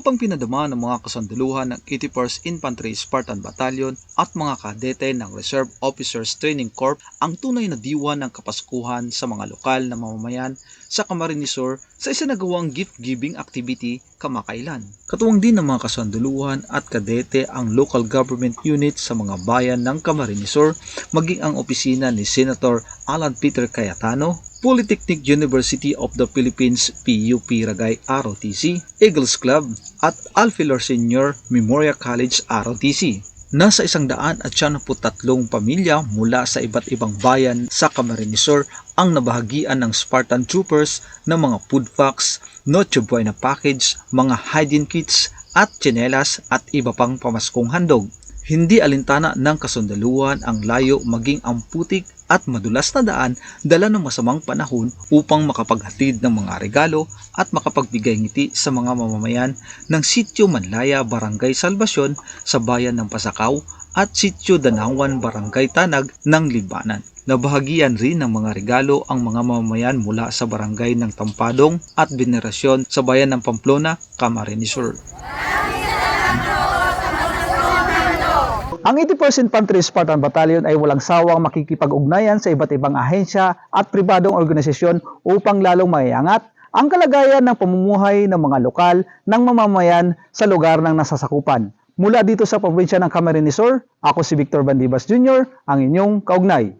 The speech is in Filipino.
Lupang pinadama ng mga kasanduluhan ng 81st Infantry Spartan Battalion at mga kadete ng Reserve Officers Training Corps ang tunay na diwa ng kapaskuhan sa mga lokal na mamamayan sa Camarines Sur sa isinagawang gift-giving activity kamakailan. Katuwang din ng mga kasanduluhan at kadete ang local government unit sa mga bayan ng Camarines Sur, maging ang opisina ni Senator Alan Peter Cayetano, Polytechnic University of the Philippines PUP Ragay ROTC, Eagles Club at Alfilor Senior Memorial College ROTC. Nasa isang daan at tatlong pamilya mula sa iba't ibang bayan sa Camarines Sur ang nabahagian ng Spartan Troopers ng mga food packs, Noche Buena package, mga hygiene kits at tsinelas at iba pang pamaskong handog. Hindi alintana ng kasundaluhan ang layo maging ang putik at madulas na daan dala ng masamang panahon upang makapaghatid ng mga regalo at makapagbigay ngiti sa mga mamamayan ng Sitio Manlaya, Barangay Salvacion sa bayan ng Pasakaw at Sitio Danawan, Barangay Tanag ng Libanan. Nabahagian rin ng mga regalo ang mga mamamayan mula sa barangay ng Tampadong at Venerasyon sa bayan ng Pamplona, Camarines Sur. Ang 80% Infantry Spartan Battalion ay walang sawang makikipag-ugnayan sa iba't ibang ahensya at pribadong organisasyon upang lalong maiangat ang kalagayan ng pamumuhay ng mga lokal ng mamamayan sa lugar ng nasasakupan. Mula dito sa probinsya ng Camarines Sur, ako si Victor Bandibas Jr., ang inyong kaugnay.